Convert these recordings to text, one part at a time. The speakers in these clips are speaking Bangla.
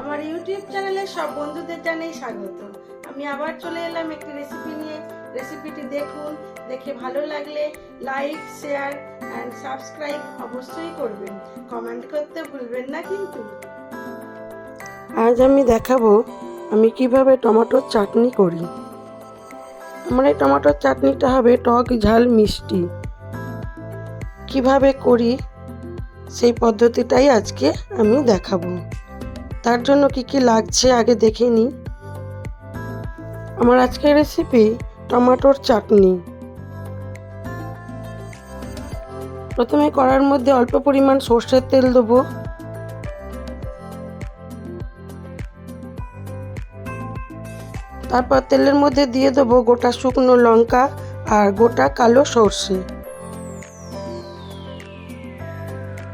আমার ইউটিউব চ্যানেলে সব বন্ধুদের জানাই স্বাগত। আমি আবার চলে এলাম একটি রেসিপি নিয়ে। রেসিপিটি দেখুন, দেখে ভালো লাগলে লাইক শেয়ার অ্যান্ড সাবস্ক্রাইব অবশ্যই করবেন। কমেন্ট করতে ভুলবেন না কিন্তু। আজ আমি দেখাবো আমি কীভাবে টমেটোর চাটনি করি। আমার এই টমেটোর চাটনিটা হবে টক ঝাল মিষ্টি। কীভাবে করি সেই পদ্ধতিটাই আজকে আমি দেখাবো। তার জন্য কি কি লাগছে আগে দেখে নিই আমার আজকের রেসিপি টমেটোর চাটনি। প্রথমে কড়ার মধ্যে অল্প পরিমাণ সর্ষের তেল দেবো। তারপর তেলের মধ্যে দিয়ে দেবো গোটা শুকনো লঙ্কা আর গোটা কালো সর্ষে।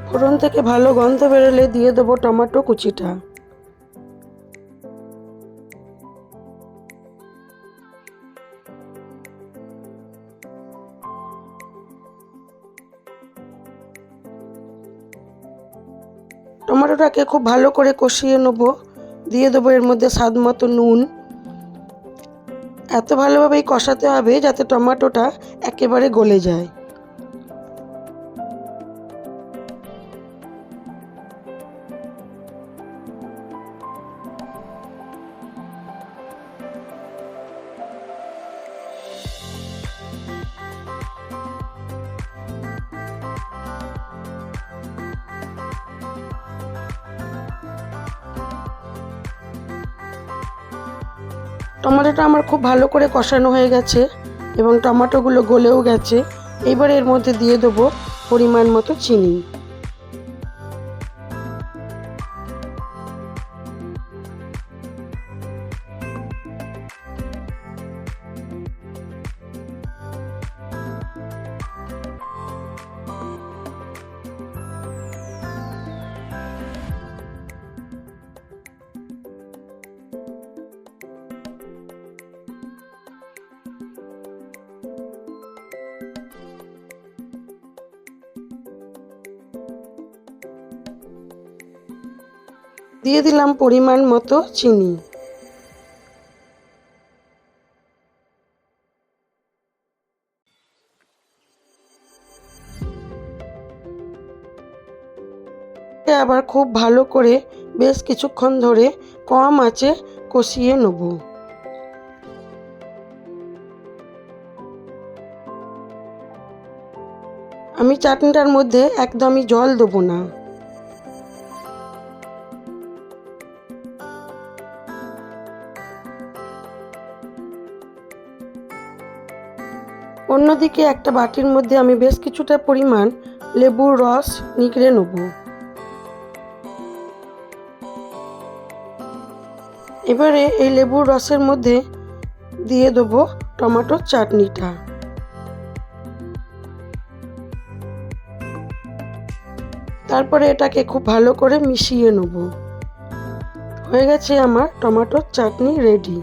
ফোড়ন থেকে ভালো গন্ধ বেরোলে দিয়ে দেবো টমেটো কুচিটা। টমেটোটাকে খুব ভালো করে কষিয়ে নেব। দিয়ে দেবো এর মধ্যে স্বাদ মতো নুন। এত ভালোভাবেই কষাতে হবে যাতে টমেটোটা একেবারে গলে যায়। টমেটোটা আমার খুব ভালো করে কষানো হয়ে গেছে এবং টমেটোগুলো গলেও গেছে। এবার এর মধ্যে দিয়ে দেবো পরিমাণ মতো চিনি। দিয়ে দিলাম পরিমাণ মতো চিনি। আবার খুব ভালো করে বেশ কিছুক্ষণ ধরে কম আঁচে কষিয়ে নেব। আমি চাটনিটার মধ্যে একদমই জল দেবো না। অন্যদিকে একটা বাটির মধ্যে আমি বেশ কিছুটা পরিমাণ লেবুর রস নিগড়ে নেব। এবারে এই লেবুর রসের মধ্যে দিয়ে দেবো টমেটোর চাটনিটা। তারপরে এটাকে খুব ভালো করে মিশিয়ে নেব। হয়ে গেছে আমার টমেটোর চাটনি রেডি।